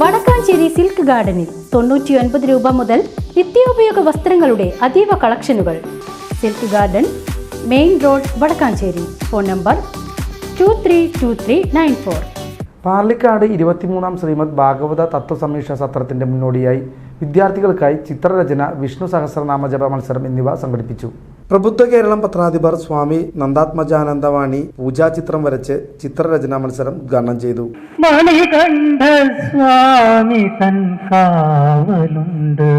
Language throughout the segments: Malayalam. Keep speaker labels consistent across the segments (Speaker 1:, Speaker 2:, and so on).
Speaker 1: വടക്കാഞ്ചേരി സിൽക്ക് ഗാർഡനിൽ തൊണ്ണൂറ്റിയൊൻപത് രൂപ മുതൽ നിത്യോപയോഗ വസ്ത്രങ്ങളുടെ അതീവ കളക്ഷനുകൾ. Silk garden main road Vadakkanchery. Phone number two three two three nine four.
Speaker 2: Parlikkad ഇരുപത്തിമൂന്നാം ശ്രീമദ് ഭാഗവത തത്വസമീക്ഷ സത്രത്തിന്റെ മുന്നോടിയായി വിദ്യാർത്ഥികൾക്കായി ചിത്രരചന വിഷ്ണു സഹസ്രനാമ ജപ മത്സരം എന്നിവ സംഘടിപ്പിച്ചു. പ്രബുദ്ധ കേരളം പത്രാധിപർ സ്വാമി നന്ദാത്മജാനന്ദവാണി പൂജാ ചിത്രം വരച്ച് ചിത്രരചനാ മത്സരം ഉദ്ഘാടനം ചെയ്തു.
Speaker 3: മണികണ്ഠ സ്വാമി തൻ കാവലുണ്ട്.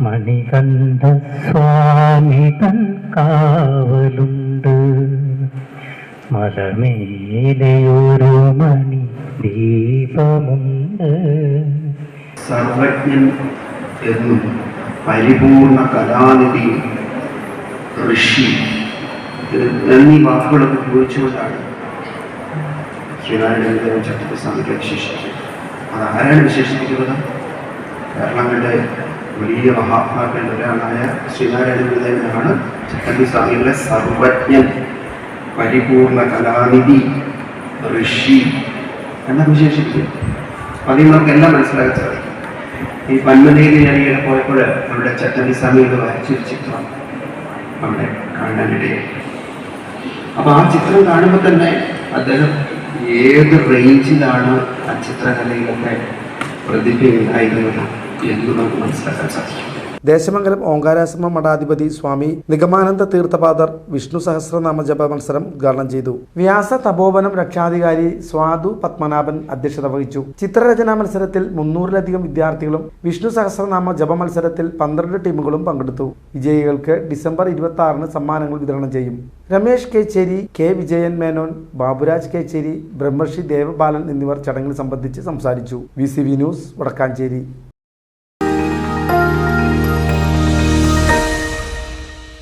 Speaker 3: മണികണ്ഠ സ്വാമി തൻ കാവലുണ്ട്. മലമേലെയൊരു മണി ദീപമുണ്ട്.
Speaker 4: സർവജ്ഞൻ എന്നും പരിപൂർണ കലാനിധി ഋഷി. എന്നീ വാക്കുകളൊക്കെ ഉപയോഗിച്ചുകൊണ്ടാണ് ശ്രീനാരായണ ചട്ടസ്വാമികളെ വിശേഷിപ്പിക്കുന്നത് അത് ആരാണ് വിശേഷിപ്പിക്കുന്നത്? കേരളങ്ങളുടെ വലിയ മഹാത്മാക്കളിൽ ഒരാളായ ശ്രീനാരായണ ഗുരുദേവനാണ് ചട്ടമ്പി സ്വാമികളെ സർവജ്ഞൻ പരിപൂർണ കലാനിധി ഋഷി എന്നൊക്കെ വിശേഷിപ്പിക്കുന്നത് അതിൽ നമുക്കെല്ലാം മനസ്സിലാക്കാൻ സാധിക്കും. ഈ പന്മനയിൽ ഞാൻ ഈയിടെ പോയപ്പോൾ നമ്മുടെ ചട്ടമ്പി സ്വാമികൾ വരച്ചൊരു ചിത്രം അവിടെ കാണാനിടയായി. അപ്പൊ ആ ചിത്രം കാണുമ്പോൾ തന്നെ അദ്ദേഹം ഏത് റേഞ്ചിലാണ് ആ ചിത്രകലയിലൊക്കെ പ്രതിഭയുണ്ടായിരുന്നത് എന്ന് നമുക്ക് മനസ്സിലാക്കാൻ സാധിക്കും.
Speaker 2: ദേശമംഗലം ഓങ്കാരാശ്രമ മഠാധിപതി സ്വാമി നിഗമാനന്ദ തീർത്ഥപാദർ വിഷ്ണു സഹസ്രനാമ ജപ മത്സരം ഉദ്ഘാടനം ചെയ്തു. വ്യാസ തപോവനം രക്ഷാധികാരി സ്വാദു പത്മനാഭൻ അധ്യക്ഷത വഹിച്ചു. ചിത്രരചനാ മത്സരത്തിൽ മുന്നൂറിലധികം വിദ്യാർത്ഥികളും വിഷ്ണു സഹസ്രനാമ ജപ മത്സരത്തിൽ പന്ത്രണ്ട് ടീമുകളും പങ്കെടുത്തു. വിജയികൾക്ക് ഡിസംബർ ഇരുപത്തി ആറിന് സമ്മാനങ്ങൾ വിതരണം ചെയ്യും. രമേശ് കേച്ചേരി കെ വിജയൻ മേനോൻ ബാബുരാജ് കേച്ചേരി ബ്രഹ്മർഷി ദേവബാലൻ എന്നിവർ ചടങ്ങിൽ സംബന്ധിച്ച് സംസാരിച്ചു. V news Vadakkanchery.